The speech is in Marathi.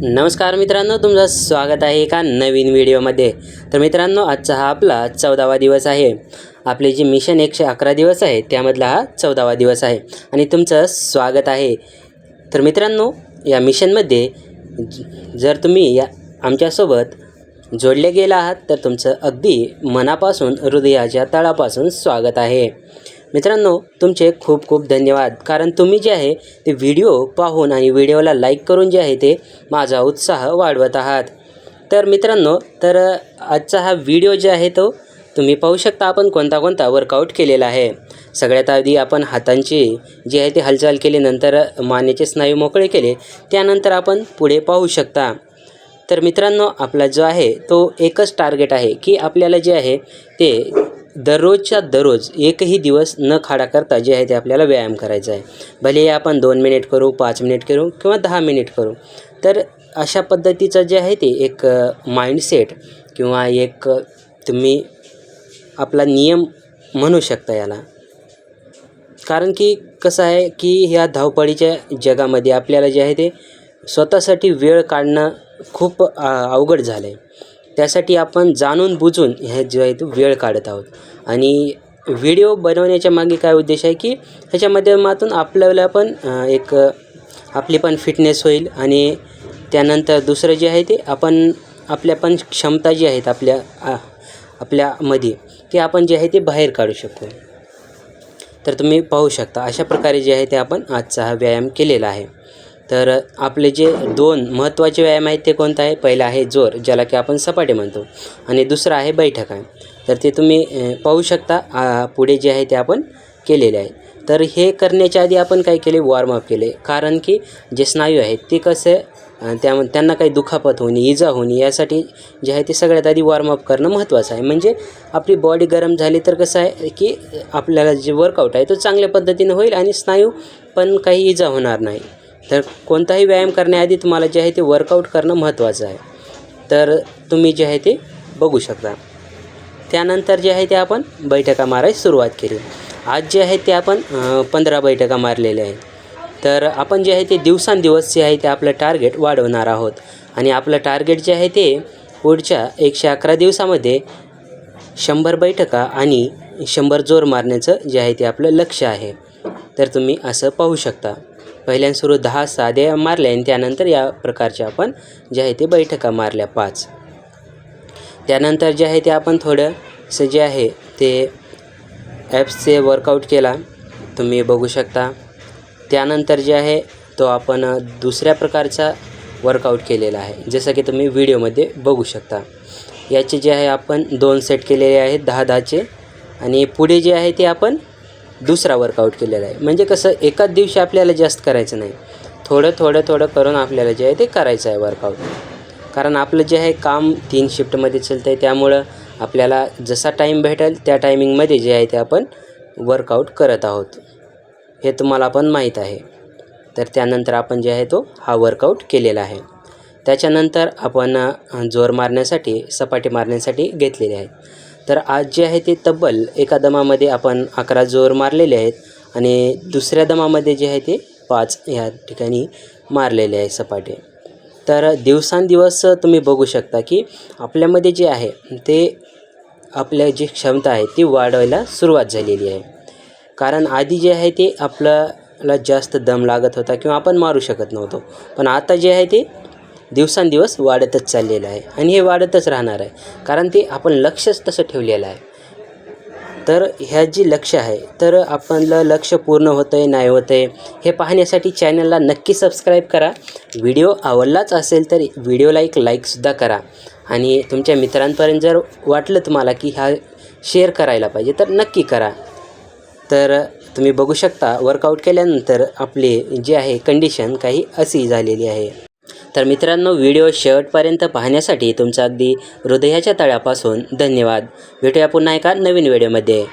नमस्कार मित्रांनो तुमचं स्वागत आहे एका नवीन व्हिडिओमध्ये. तर मित्रांनो आजचा हा आपला चौदावा दिवस आहे. आपले जे मिशन एकशे अकरा दिवस आहे त्यामधला हा चौदावा दिवस आहे. आणि तुमचं स्वागत आहे. तर मित्रांनो या मिशनमध्ये ज- जर तुम्ही या आमच्यासोबत जोडले गेला आहात तर तुमचं अगदी मनापासून हृदयाच्या तळापासून स्वागत आहे. मित्रांनो तुमचे खूप खूप धन्यवाद. कारण तुम्ही जे आहे ते व्हिडिओ पाहून आणि व्हिडिओला लाईक करून जे आहे ते माझा उत्साह वाढवत आहात. तर मित्रांनो तर आजचा हा व्हिडिओ जे आहे तो तुम्ही पाहू शकता आपण कोणता कोणता वर्कआउट केलेला आहे. सगळ्यात आधी आपण हातांची जी आहे ती हालचाल केली नंतर मानेचे स्नायू मोकळे केले त्यानंतर आपण पुढे पाहू शकता. तर मित्रांनो आपला जो आहे तो एकच टार्गेट आहे की आपल्याला जे आहे ते दररोजच्या दररोज एकही दिवस न खाडा करता जे आहे ते आपल्याला व्यायाम करायचा आहे. भले आपण दोन मिनिट करू पाच मिनिट करू किंवा दहा मिनिट करू. तर अशा पद्धतीचं जे आहे ते एक माइंडसेट किंवा एक तुम्ही आपला नियम म्हणू शकता याला. कारण की कसं आहे की ह्या धावपळीच्या जगामध्ये आपल्याला जे आहे ते स्वतःसाठी वेळ काढणं खूप अवघड झालं आहे त्यासाठी आपण जाणून बुजून हे जे आहे तो वेळ काढत आहोत. आणि व्हिडिओ बनवण्याच्या मागे काय उद्देश आहे की ह्याच्या माध्यमातून आपल्याला पण एक आपली पण फिटनेस होईल आणि त्यानंतर दुसरं जे आहे ते आपण आपल्या पण क्षमता जी आहेत आपल्या आपल्यामध्ये ते आपण जे आहे ते बाहेर काढू शकतो. तर तुम्ही पाहू शकता अशा प्रकारे जे आहे ते आपण आजचा हा व्यायाम केलेला आहे. तर आपले जे दोन महत्त्वाचे व्यायाम आहेत ते कोणतं आहे पहिला आहे जोर ज्याला की आपण सपाटे म्हणतो. आणि दुसरा आहे बैठक आहे. तर ते तुम्ही पाहू शकता पुढे जे आहे ते आपण केलेले आहे. तर हे करण्याच्या आधी आपण काय केले? वॉर्मअप केले. कारण की जे स्नायू आहेत ते कसं त्या त्यांना काही दुखापत होणे इजा होणे यासाठी जे आहे ते सगळ्यात आधी वॉर्मअप करणं महत्त्वाचं आहे. म्हणजे आपली बॉडी गरम झाली तर कसं आहे की आपल्याला जे वर्कआउट आहे तो चांगल्या पद्धतीने होईल आणि स्नायू पण काही इजा होणार नाही. तर कोणताही व्यायाम करण्याआधी तुम्हाला जे आहे ते वर्कआउट करणं महत्त्वाचं आहे. तर तुम्ही जे आहे ते बघू शकता. त्यानंतर जे आहे ते आपण बैठका मारायला सुरुवात केली. आज जे आहे ते आपण पंधरा बैठका मारलेल्या आहेत. तर आपण जे आहे ते दिवसांदिवस जे आहे ते आपलं टार्गेट वाढवणार आहोत. आणि आपलं टार्गेट जे आहे ते पुढच्या एकशे अकरा दिवसामध्ये शंभर बैठका आणि शंभर जोर मारण्याचं जे आहे ते आपलं लक्ष आहे. तर तुम्ही असं पाहू शकता. पहिल्यांदा सुरू दहा साध्या मारल्या आणि त्यानंतर या प्रकारच्या आपण जे आहे ते बैठका मारल्या पाच. त्यानंतर जे आहे ते आपण थोडंसं जे आहे ते ॲप्सचे वर्कआउट केला. तुम्ही बघू शकता. त्यानंतर जे आहे तो आपण दुसऱ्या प्रकारचा वर्कआउट केलेला आहे. जसं की तुम्ही व्हिडिओमध्ये बघू शकता. याचे जे आहे आपण दोन सेट केलेले आहेत दहा दहाचे. आणि पुढे जे आहे ते आपण दुसरा वर्कआउट केलेला आहे. म्हणजे कसं एकाच दिवशी आपल्याला जास्त करायचं नाही. थोडं थोडं थोडं करून आपल्याला जे आहे ते करायचं आहे वर्कआउट कारण आपलं जे आहे काम तीन शिफ्टमध्ये चालतं आहे त्यामुळं आपल्याला जसा टाईम भेटेल त्या टायमिंगमध्ये जे आहे ते आपण वर्कआउट करत आहोत. हे तुम्हाला पण माहीत आहे. तर त्यानंतर आपण जे आहे तो हा वर्कआउट केलेला आहे. त्याच्यानंतर आपण जोर मारण्यासाठी सपाटी मारण्यासाठी घेतलेले आहे. तर आज जे आहे ते तब्बल एका दमामध्ये आपण अकरा जोर मारलेले आहेत आणि दुसऱ्या दमामध्ये जे आहे ते पाच ह्या ठिकाणी मारलेले आहे सपाटे. तर दिवसांदिवस तुम्ही बघू शकता की आपल्यामध्ये जे आहे ते आपल्या जी क्षमता आहे ती वाढवायला सुरुवात झालेली आहे. कारण आधी जे आहे ते आपल्याला जास्त दम लागत होता किंवा आपण मारू शकत नव्हतो. पण आता जे आहे ते दिवसांदिवस वाढतच चाललेलं आहे आणि हे वाढतच राहणार आहे. कारण ते आपण लक्षच तसं ठेवलेलं आहे. तर ह्या जी लक्ष आहे तर आपलं लक्ष पूर्ण होतं आहे नाही होतं आहे हे पाहण्यासाठी चॅनलला नक्की सबस्क्राईब करा. व्हिडिओ आवडलाच असेल तर व्हिडिओला एक लाईकसुद्धा करा. आणि तुमच्या मित्रांपर्यंत जर वाटलं तुम्हाला की हा शेअर करायला पाहिजे तर नक्की करा. तर तुम्ही बघू शकता वर्कआउट केल्यानंतर आपले जे आहे कंडिशन काही अशी झालेली आहे. तर मित्रांनो व्हिडिओ शेवटपर्यंत पाहण्यासाठी तुमचा अगदी हृदयाच्या तळापासून धन्यवाद. भेटूया पुन्हा एका नवीन व्हिडिओमध्ये.